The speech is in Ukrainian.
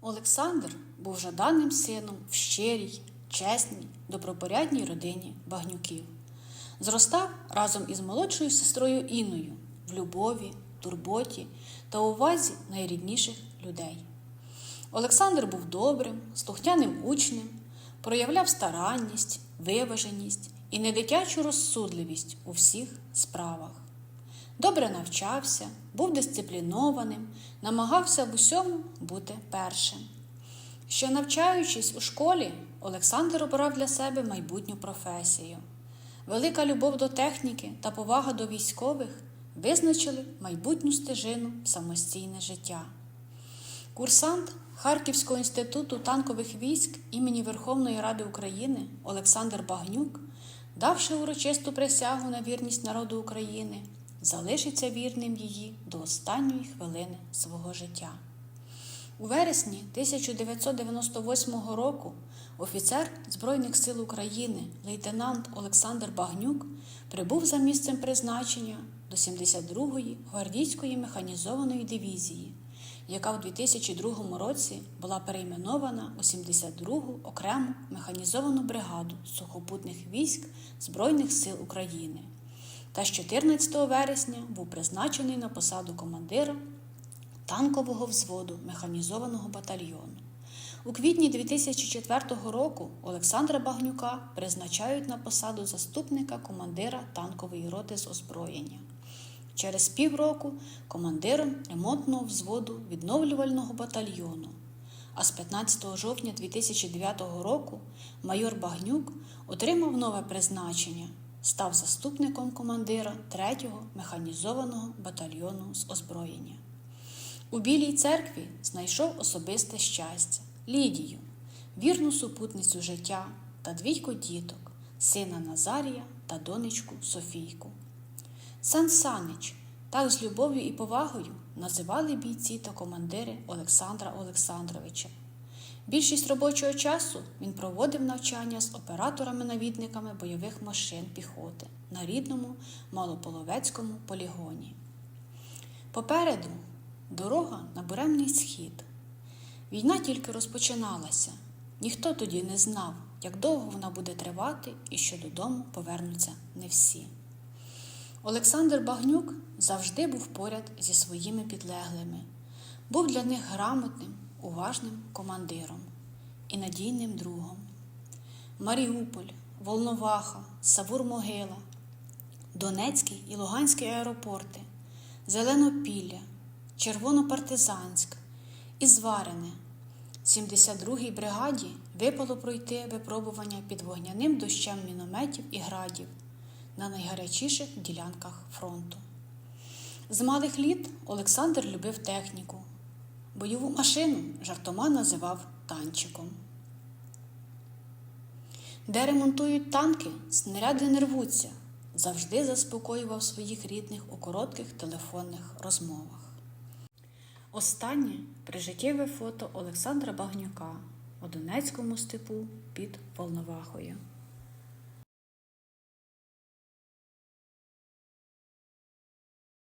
Олександр був жаданим сином в щирій, чесній, добропорядній родині багнюків. Зростав разом із молодшою сестрою Інною в любові, турботі та увазі найрідніших людей. Олександр був добрим, слухняним учнем, проявляв старанність, виваженість і недитячу розсудливість у всіх справах. Добре навчався, був дисциплінованим, намагався в усьому бути першим. Ще навчаючись у школі, Олександр обрав для себе майбутню професію. Велика любов до техніки та повага до військових визначили майбутню стежину в самостійне життя. Курсант Харківського інституту танкових військ імені Верховної Ради України Олександр Багнюк, давши урочисту присягу на вірність народу України, залишиться вірним її до останньої хвилини свого життя. У вересні 1998 року офіцер Збройних сил України лейтенант Олександр Багнюк прибув за місцем призначення до 72-ї гвардійської механізованої дивізії, яка в 2002 році була перейменована у 72-гу окрему механізовану бригаду сухопутних військ Збройних сил України та з 14 вересня був призначений на посаду командира танкового взводу механізованого батальйону. У квітні 2004 року Олександра Багнюка призначають на посаду заступника командира танкової роти з озброєння. Через півроку командиром ремонтного взводу відновлювального батальйону. А з 15 жовтня 2009 року майор Багнюк отримав нове призначення, став заступником командира 3-го механізованого батальйону з озброєння. У Білій церкві знайшов особисте щастя Лідію, вірну супутницю життя та двійко діток, сина Назарія та донечку Софійку. Сан Санич так з любов'ю і повагою називали бійці та командири Олександра Олександровича. Більшість робочого часу він проводив навчання з операторами-навідниками бойових машин піхоти на рідному Малополовецькому полігоні. Попереду дорога на буремний схід. Війна тільки розпочиналася. Ніхто тоді не знав, як довго вона буде тривати і що додому повернуться не всі. Олександр Багнюк завжди був поряд зі своїми підлеглими, був для них грамотним, уважним командиром і надійним другом. Маріуполь, Волноваха, Савур-Могила, Донецький і Луганський аеропорти, Зеленопілля, Червонопартизанськ і Зварене. 72-й бригаді випало пройти випробування під вогняним дощем мінометів і градів на найгарячіших ділянках фронту. З малих літ Олександр любив техніку. Бойову машину жартома називав танчиком. Де ремонтують танки, снаряди не рвуться, завжди заспокоював своїх рідних у коротких телефонних розмовах. Останнє прижиттєве фото Олександра Багнюка у Донецькому степу під Волновахою.